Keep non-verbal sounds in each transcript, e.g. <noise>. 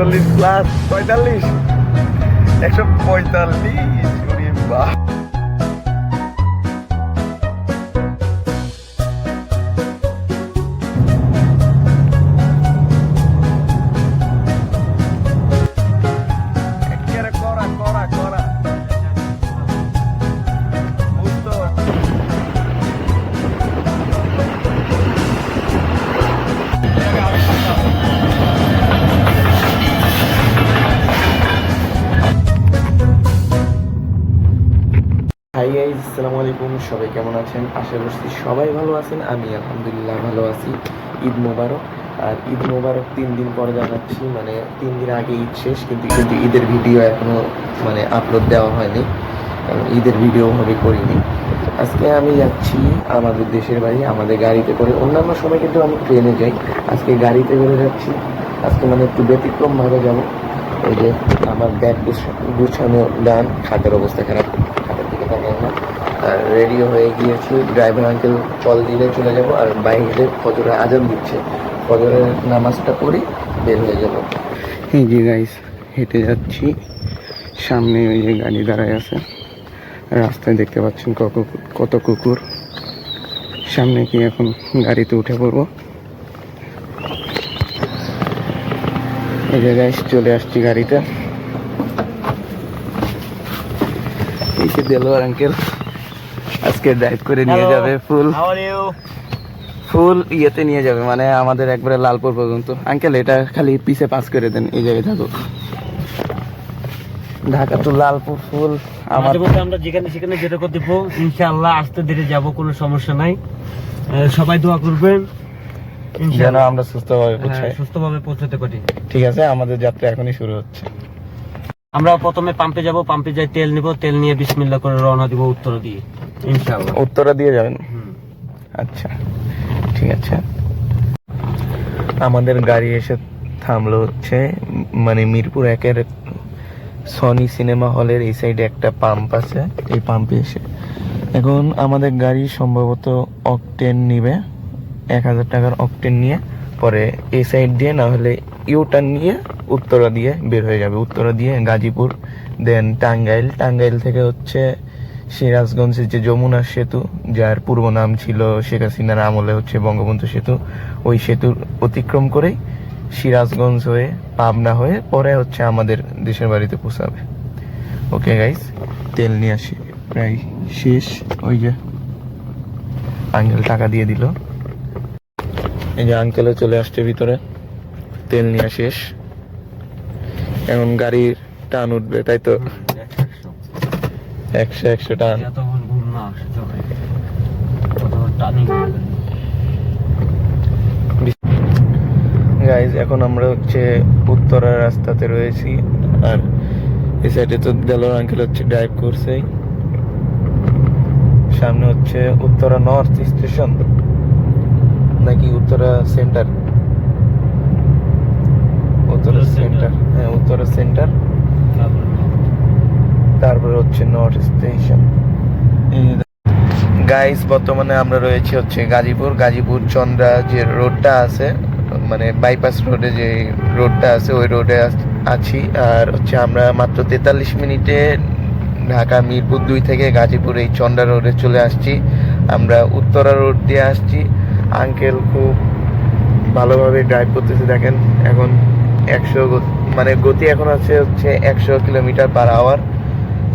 চল্লিশ প্লাস পঁয়তাল্লিশ। একশো পঁয়তাল্লিশ আলাইকুম, সবাই কেমন আছেন? আশা করছি সবাই ভালো আছেন। আমি আলহামদুলিল্লাহ ভালো আছি। ঈদ মোবারক। আর ঈদ মোবারক তিন দিন পরে জানাচ্ছি মানে তিন দিন আগে ঈদ শেষ, কিন্তু কিন্তু ঈদের ভিডিও এখনও মানে আপলোড দেওয়া হয়নি। ঈদের ভিডিও ভাবে করিনি। আজকে আমি যাচ্ছি আমাদের দেশের বাড়ি আমাদের গাড়িতে করে। অন্যান্য সময় কিন্তু আমি ট্রেনে যাই। আজকে গাড়িতে করে যাচ্ছি। আজকে মানে একটু ব্যতিক্রমভাবে যাব। এই যে আমার ব্যাগ গুছানো ডান, খাটের অবস্থা খারাপ খাটের দিকে তাকাই না আর রেডিও হয়ে গিয়েছি। ড্রাইভার আঙ্কেল কল দিলে চলে যাব আর বাইরে ফজরে আজান দিচ্ছে। ফজরের নামাজটা পড়ি বের হয়ে যাব। এই যে গাইস হেঁটে যাচ্ছি। সামনে ওই যে গাড়ি দাঁড়ায় আছে। রাস্তায় দেখতে পাচ্ছেন কত কুকুর। সামনে কি এখন গাড়িতে উঠে পড়ব? এই জায়গায় চলে আসছি গাড়িতে। এই যে দেলোয়ার আঙ্কেল আজকে ড্রাইভ করে নিয়ে যাবে ফুল? ফুল ইয়েতে নিয়ে যাবে মানে আমাদের একবারে লালপুর পর্যন্ত। আঙ্কেল এটা খালি পিছে পাস করে দেন এই জায়গায় থাকুক। ঢাকা তো লালপুর ফুল মাঝে মধ্যে আমরা যেখানে সেখানে যেতে দেবো। ইনশাআল্লাহ আস্তে ধীরে যাব কোনো সমস্যা নাই। সবাই দোয়া করবেন। যেন আমরা সুস্থভাবে হ্যাঁ, পৌঁছাই সুস্থভাবে পৌঁছাতে পারি। ঠিক আছে আমাদের যাত্রা এখনই শুরু হচ্ছে। আমরা প্রথমে পাম্পে যাব পাম্পে যাই তেল নিব তেল নিয়ে বিসমিল্লাহ করে রওনা দিব উত্তর দিয়ে ইনশাআল্লাহ। উত্তরা দিয়ে যাবেন। আচ্ছা ঠিক আছে। আমাদের গাড়ি এসে থামলো হচ্ছে মানে মিরপুর একের সনি সিনেমা হলের এই সাইডে একটা পাম্প আছে এই পাম্পে এসে। এখন আমাদের গাড়ি সম্ভবত অকটেন নিবে এক হাজার টাকার অকটেন নিয়ে পরে এই সাইড দিয়ে না হলে ইউটার্ন নিয়ে উত্তরা দিয়ে বের হয়ে যাবে। উত্তরা দিয়ে গাজীপুর দেন টাঙ্গাইল। টাঙ্গাইল থেকে হচ্ছে সিরাজগঞ্জের যে যমুনা সেতু, যার পূর্ব নাম ছিল শেখ হাসিনার আমলে হচ্ছে বঙ্গবন্ধু সেতু, ওই সেতুর অতিক্রম করেই সিরাজগঞ্জ হয়ে, পাবনা হয়ে পরে হচ্ছে আমাদের দেশের বাড়িতে পৌঁছাবে। ওকে গাইস তেল নিয়ে আসি। প্রায় শেষ। ওই যে আঙ্কেল টাকা দিয়ে দিল। এই যে আঙ্কেলও চলে আসছে ভিতরে। তেল নিয়ে শেষ। এখন গাড়ির টান উঠবে তাই তো? একশো একশো টান। গাইজ এখন আমরা হচ্ছে উত্তরা রাস্তাতে রয়েছি আর এই সাইডে তো দেলোর আঙ্কেল হচ্ছে ড্রাইভ করছে। সামনে হচ্ছে উত্তরা নর্থ স্টেশন নাকি উত্তরা সেন্টার উত্তরা সেন্টার। হ্যাঁ উত্তরা সেন্টার তারপরে হচ্ছে নর্থ স্টেশন গাইস বর্তমানে আমরা রয়েছি হচ্ছে গাজীপুর। গাজীপুর চন্দ্রা যে রোডটা আছে মানে বাইপাস রোডে যে রোডটা আছে ওই রোডে আছি। আর হচ্ছে আমরা মাত্র তেতাল্লিশ মিনিটে ঢাকা মিরপুর দুই থেকে গাজীপুর এই চন্দ্রা রোডে চলে আসছি। আমরা উত্তরা রোড দিয়ে আসছি। আঙ্কেল খুব ভালোভাবে ড্রাইভ করতেছে দেখেন। এখন একশো মানে গতি এখন আছে হচ্ছে একশো কিলোমিটার পার আওয়ার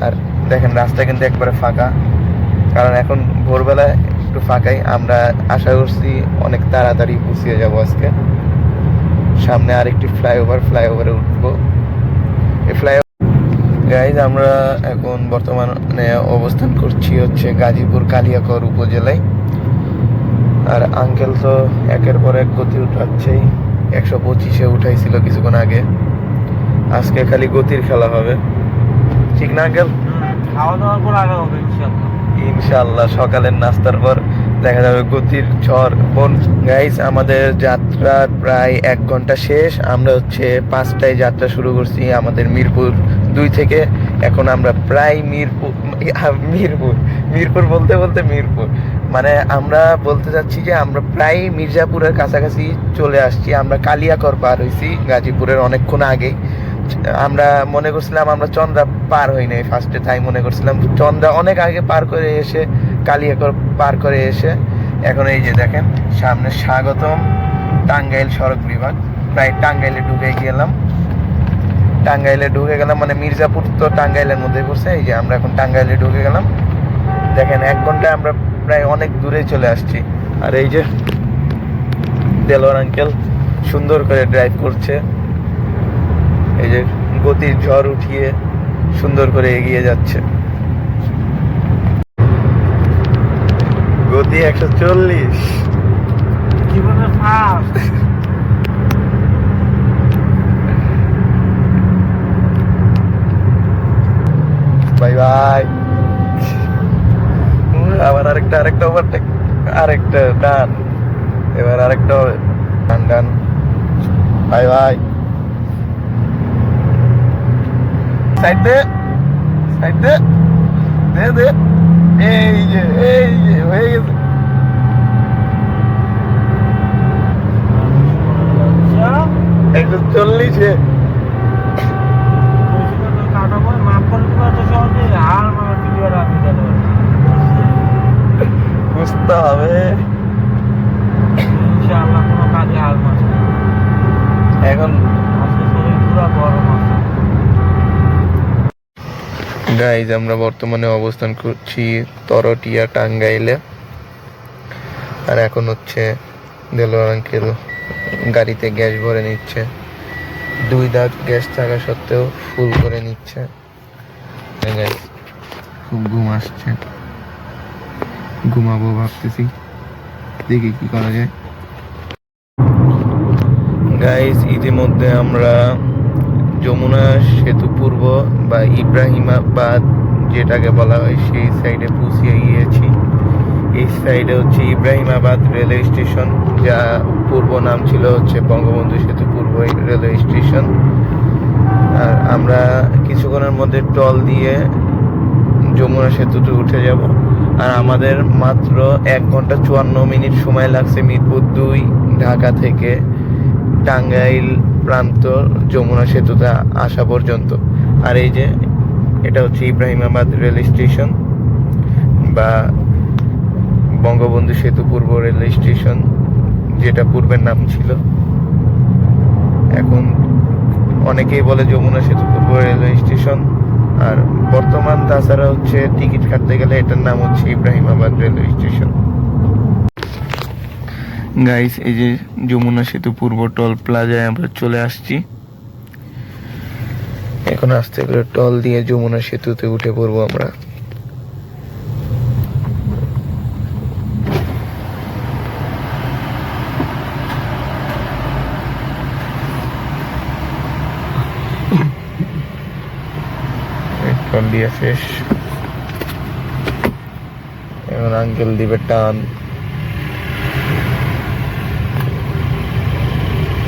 আর দেখেন, রাস্তা কিন্তু একবারে ফাঁকা। কারণ এখন ভোরবেলা একটু ফাঁকাই। আমরা আশা করছি অনেক তাড়াতাড়ি গুছিয়ে যাব আজকে। সামনে আরেকটি ফ্লাইওভার ফ্লাইওভারে উঠবো। এই ফ্লাইওভার গাইজ আমরা এখন বর্তমানে অবস্থান করছি হচ্ছে গাজীপুর কালিয়াকর উপজেলায়। আর আঙ্কেল তো একের পর এক গতি উঠাচ্ছেই। একশো পঁচিশে উঠাইছিল কিছুক্ষণ আগে। আজকে খালি গতির খেলা হবে। ঠিক না আঙ্কেল? খাওয়া দাওয়ার পর আগে হবে ইনশাআল্লাহ। ইনশাল্লাহ সকালের নাস্তার পর দেখা যাবে গতির ঝড়। বোন গাইস আমাদের যাত্রা প্রায় এক ঘণ্টা শেষ। আমরা হচ্ছে পাঁচটায় যাত্রা শুরু করছি আমাদের মিরপুর দুই থেকে। এখন আমরা প্রায় মিরপুর মিরপুর মিরপুর বলতে বলতে মিরপুর। মানে আমরা বলতে চাচ্ছি যে আমরা প্রায় মির্জাপুরের কাছাকাছি চলে আসছি। আমরা কালিয়াকর পার হয়েছি গাজীপুরের অনেকক্ষণ আগেই। আমরা মনে করছিলাম আমরা চন্দ্রা পার হই নাই ফার্স্টে তাই মনে করছিলাম চন্দ্রা অনেক আগে পার করে এসে, কালিয়াকর পার করে এসে। এখন এই যে দেখেন, সামনে স্বাগতম টাঙ্গাইল সড়ক বিভাগ। প্রায় টাঙ্গাইলে ঢুকে গেলাম। টাঙ্গাইলে ঢুকে গেলাম মানে মির্জাপুর তো টাঙ্গাইলের মধ্যে পড়ছে। এই যে আমরা এখন টাঙ্গাইলে ঢুকে গেলাম। দেখেন, এক ঘন্টায় আমরা প্রায় অনেক দূরে চলে আসছি। আর এই যে দেলোয়ার আঙ্কেল সুন্দর করে ড্রাইভ করছে। এই যে গতির ঝড় উঠিয়ে সুন্দর করে এগিয়ে যাচ্ছে। গতি একশো চল্লিশ। Bye bye. আরেকটা আরেকটা ওভারটেক আরেকটা ডান এবার আরেকটা ডান ডান বাই বাই সাইড দে সাইড দে দে দে। এই যে এই যে, হয়ে গেছে। একশো চল্লিশে। বুঝতে হবে। এখন গাইজ আমরা বর্তমানে অবস্থান করছি তরটিয়া টাঙ্গাইলে। আর এখন হচ্ছে দেলোয়ার আঙ্কেল গাড়িতে গ্যাস ভরে নিচ্ছে। দুই দাগ গ্যাস থাকা সত্ত্বেও ফুল করে নিচ্ছে। খুব ঘুম আসছে। ঘুমাবো ভাবতেছি। দেখি কি করা যায়। গাইজ ইতিমধ্যে আমরা যমুনা সেতু পূর্ব বা ইব্রাহিমাবাদ যেটাকে বলা হয়, সেই সাইডে পৌঁছিয়ে গিয়েছি। এই সাইডে হচ্ছে ইব্রাহিমাবাদ রেলওয়ে স্টেশন যা পূর্ব নাম ছিল হচ্ছে বঙ্গবন্ধু সেতু পূর্ব রেলওয়ে স্টেশন আর আমরা কিছুক্ষণের মধ্যে টল দিয়ে যমুনা সেতুতে উঠে যাব। আর আমাদের মাত্র এক ঘণ্টা চুয়ান্ন মিনিট সময় লাগছে মিরপুর দুই, ঢাকা থেকে টাঙ্গাইল প্রান্ত যমুনা সেতুতে আসা পর্যন্ত। আর এই যে, এটা হচ্ছে ইব্রাহিমাবাদ রেল স্টেশন বা বঙ্গবন্ধু সেতু পূর্ব রেল স্টেশন, যেটা পূর্বের নাম ছিল। এখন অনেকেই বলে যমুনা সেতু পূর্ব রেলওয়ে স্টেশন। আর বর্তমান তাছাড়া হচ্ছে টিকিট কাটতে গেলে এটার নাম হচ্ছে ইব্রাহিমাবাদ রেলওয়ে স্টেশন। গাইস এই যে যমুনা সেতু পূর্ব টল প্লাজায় আমরা চলে আসছি। এখন আস্তে করে টল দিয়ে যমুনা সেতুতে উঠে পড়ব আমরা। টল দিয়ে শেষ। এখন আঙ্কেল দিবে টান।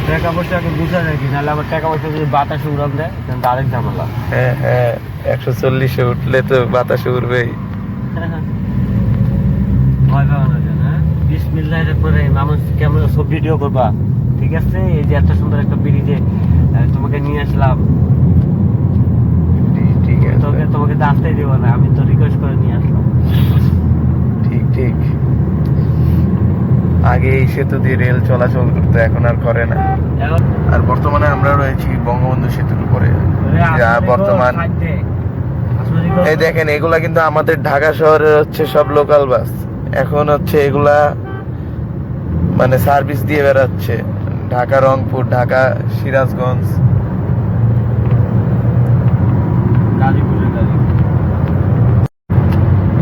টাকা পয়সা আগে বুঝে রাখি নাহলে আবার টাকা পয়সা যদি বাতাসে উড়ান দেয় তাহলে আরেক ঝামেলা। হ্যাঁ হ্যাঁ একশো চল্লিশে উঠলে তো বাতাসে উঠবেই <laughs> ভয় পাওয়া না যেন, হ্যাঁ? বিসমিল্লাহির পরে মানুষ কেমন সব ভিডিও করবা ঠিক আছে? এই যে এত সুন্দর একটা ব্রিজে তোমাকে নিয়ে আসলাম। তোকে তোমাকে তো আসতেই দেবো না আমি তো রিকোয়েস্ট করে নিয়ে আসলাম। ঠিক ঠিক। আগে এই সেতু দিয়ে রেল চলাচল করতো এখন আর করে না। আর বর্তমানে আমরা রয়েছি বঙ্গবন্ধু সেতুর উপরে। যা বর্তমান এই দেখেন এগুলা কিন্তু আমাদের ঢাকা শহরের হচ্ছে সব লোকাল বাস এখন হচ্ছে এগুলা মানে সার্ভিস দিয়ে বেড়াচ্ছে। ঢাকা রংপুর ঢাকা সিরাজগঞ্জ গাজীপুরের গাড়ি।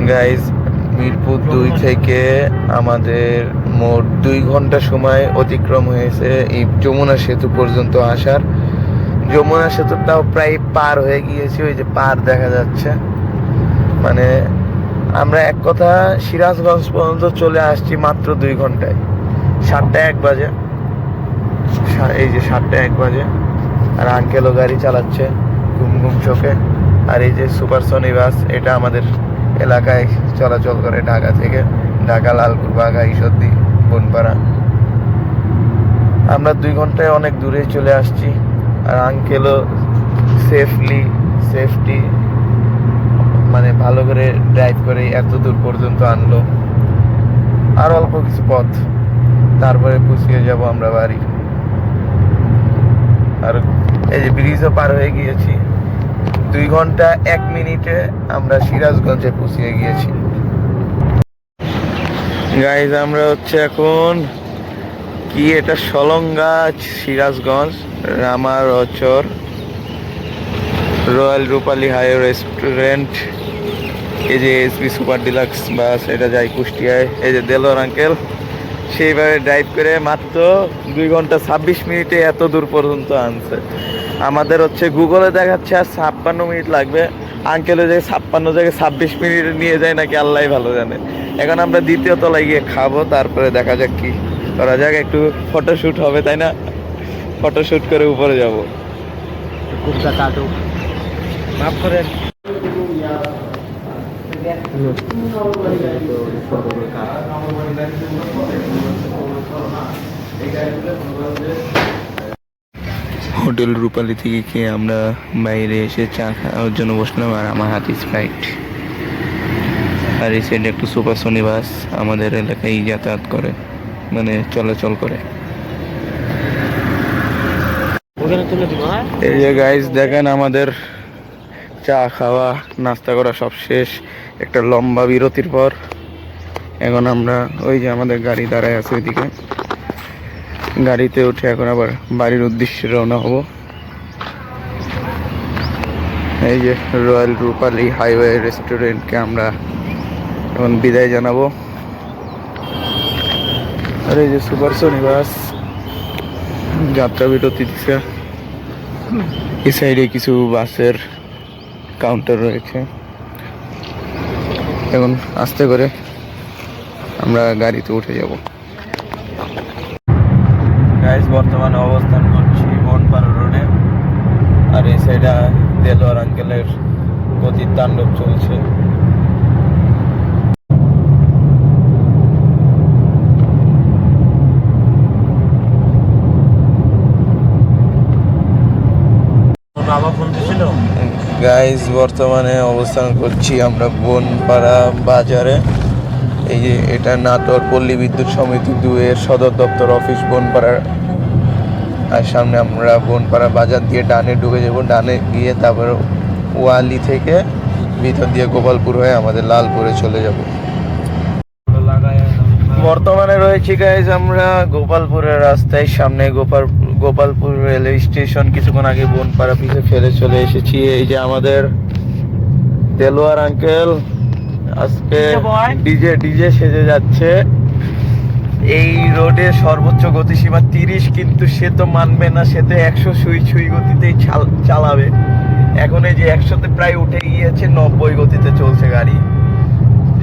গাইজ মিরপুর দুই থেকে আমাদের মোট দুই ঘণ্টা সময় অতিক্রম হয়েছে এই যমুনা সেতু পর্যন্ত আসার। যমুনা সেতুটাও প্রায় পার হয়ে গিয়েছে ওই যে পার দেখা যাচ্ছে। মানে আমরা এক কথা সিরাজগঞ্জ পর্যন্ত চলে আসছি মাত্র দুই ঘন্টায়। সাতটা এক বাজে। এই যে সাতটা এক বাজে। আর আঙ্কেলও গাড়ি চালাচ্ছে ঘুম ঘুম চোখে। আর এই যে সুপারসনি বাস এটা আমাদের এলাকায় চলাচল করে ঢাকা থেকে ঢাকা লালপুর বাঘা ঈশ্বরদী, বনপাড়া। আমরা দুই ঘন্টায় অনেক দূরে চলে আসছি। আর আঙ্কেলও সেফলি সেফটি মানে ভালো করে ড্রাইভ করে এত দূর পর্যন্ত আনলো। আর অল্প কিছু পথ। তারপরে পুষিয়ে যাব আমরা বাড়ি। আর এই যে ব্রিজও পার হয়ে গিয়েছি। দুই ঘণ্টা, এক মিনিটে আমরা সিরাজগঞ্জে পুষিয়ে গিয়েছি। গাইজ আমরা হচ্ছে এখন কি এটা? সলঙ্গাছ সিরাজগঞ্জ রামার অচর রয়্যাল রূপালী হাই রেস্টুরেন্ট, এই যে এসবি সুপার ডিলাক্স বাস এটা যায় কুষ্টিয়ায়, এই যে দেলোর আঙ্কেল, সেইভাবে ড্রাইভ করে মাত্র দুই ঘণ্টা ছাব্বিশ মিনিটে এত দূর পর্যন্ত আনছে। আমাদের হচ্ছে গুগলে দেখাচ্ছে আর ছাপ্পান্ন মিনিট লাগবে। আঙ্কেলের যে ছাপ্পান্ন জায়গায় ছাব্বিশ মিনিট নিয়ে যায় নাকি আল্লাহ ভালো জানে। এখন আমরা দ্বিতীয় তলায় গিয়ে খাব তারপরে দেখা যাক কি করা যাক। একটু ফটোশ্যুট হবে তাই না? ফটোশ্যুট করে উপরে যাব। কাটো। মাফ করেন। হোটেল রূপালি থেকে খেয়ে আমরা বাইরে এসে চা খাওয়ার জন্য বসলাম আর আমার হাতে স্প্রাইট আর এই সাইডে একটু সুপার সোনি বাস আমাদের এলাকায় যাতায়াত করে মানে চলাচল করে। হ্যাঁ? এই যে গাইজ দেখেন আমাদের চা খাওয়া নাস্তা করা সব শেষ। একটা লম্বা বিরতির পর এখন আমরা ওই যে আমাদের গাড়ি দাঁড়ায় আছে ওইদিকে। গাড়িতে উঠে এখন আবার বাড়ির উদ্দেশ্যে রওনা হব। এই যে রয়্যাল রূপালী হাইওয়ে রেস্টুরেন্টকে আমরা এখন বিদায় জানাব। আর এই যে সুপার বাস যাত্রা বিরতি দিছে। এই সাইডে কিছু বাসের কাউন্টার রয়েছে। এখন আস্তে করে আমরা গাড়িতে উঠে যাব। গাইজ বর্তমানে অবস্থান করছি বনপাড়া রোডে। আর এই সাইডে দেলোয়ার আঙ্কেলের গতির তাণ্ডব চলছে। গাইজ বর্তমানে অবস্থান করছি আমরা বনপাড়া বাজারে। এই যে এটা নাটোর পল্লী বিদ্যুৎ সমিতি দুয়ের সদর দপ্তর অফিস বনপাড়ার আর সামনে আমরা বনপাড়া বাজার দিয়ে ডানে ঢুকে যাব। ডানে গিয়ে তারপর ওয়ালি থেকে ভিতর দিয়ে গোপালপুর হয়ে আমাদের লালপুরে চলে যাব। বর্তমানে রয়েছি গাইজ আমরা গোপালপুরের রাস্তায়। সামনে গোপাল, গোপালপুর রেলওয়ে স্টেশন। কিছুক্ষণ আগে বনপাড়া পিছে ফেলে চলে এসেছি। এই যে আমাদের দেলোয়ার আঙ্কেল আজকে ডিজে ডিজে সেজে যাচ্ছে। এই রোডে সর্বোচ্চ গতিসীমা তিরিশ কিন্তু সে তো মানবে না সে তো একশো সুই সুই গতিতেই চালাবে। এখন এই যে একশোতে প্রায় উঠে গিয়েছে নব্বই গতিতে চলছে গাড়ি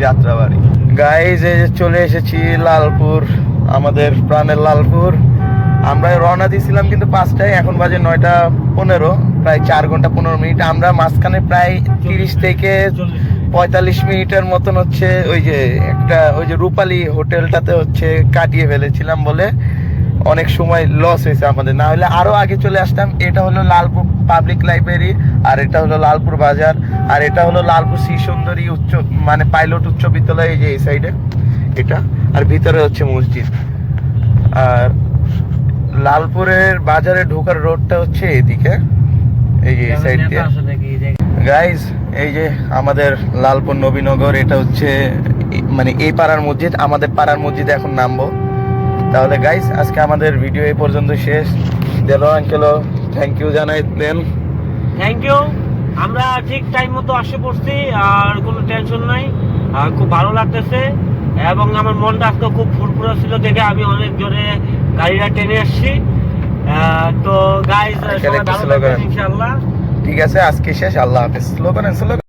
যাত্রাবাড়ি। গাইজ এই যে চলে এসেছি লালপুর আমাদের প্রাণের লালপুর। আমরা রওনা দিয়েছিলাম কিন্তু পাঁচটায় এখন বাজে নয়টা পনেরো প্রায় চার ঘণ্টা পনেরো মিনিট। আমরা মাঝখানে প্রায় তিরিশ থেকে পঁয়তাল্লিশ মিনিটের মতন হচ্ছে ওই যে একটা ওই যে রূপালী হোটেলটাতে হচ্ছে কাটিয়ে ফেলেছিলাম বলে অনেক সময় লস হয়েছে আমাদের। না হলে আরও আগে চলে আসতাম এটা হলো লালপুর পাবলিক লাইব্রেরি আর এটা হলো লালপুর বাজার আর এটা হলো লালপুর শ্রী সুন্দরী উচ্চ মানে পাইলট উচ্চ বিদ্যালয় এই যে এই সাইডে এটা। আর ভিতরে হচ্ছে মসজিদ। আর লালপুরের বাজারে ঢোকার রোডটা হচ্ছে এদিকে এই যে এই সাইড দিয়ে। গাইজ এই যে আমাদের লালপুর নবীনগর এটা হচ্ছে মানে এই পাড়ার মসজিদ আমাদের পাড়ার মসজিদে এখন নামবো। তাহলে গাইজ আজকে আমাদের ভিডিও এই পর্যন্ত শেষ। দেলো আঙ্কেলও থ্যাংক ইউ জানাই দেন থ্যাংক ইউ আমরা ঠিক টাইম মতো আসে পড়ছি আর কোনো টেনশন নাই। খুব ভালো লাগতেছে। এবং আমার মনটা আজকে খুব ফুরফুরা ছিল দেখে আমি অনেক জোরে গাড়িটা টেনে আসছি। তো গাইজ এখানে সবাই একটু ভালো slow থাকবেন করেন। ইনশাআল্লাহ ঠিক আছে, আজকে শেষ, আল্লাহ হাফেজ স্লোগান স্লোগান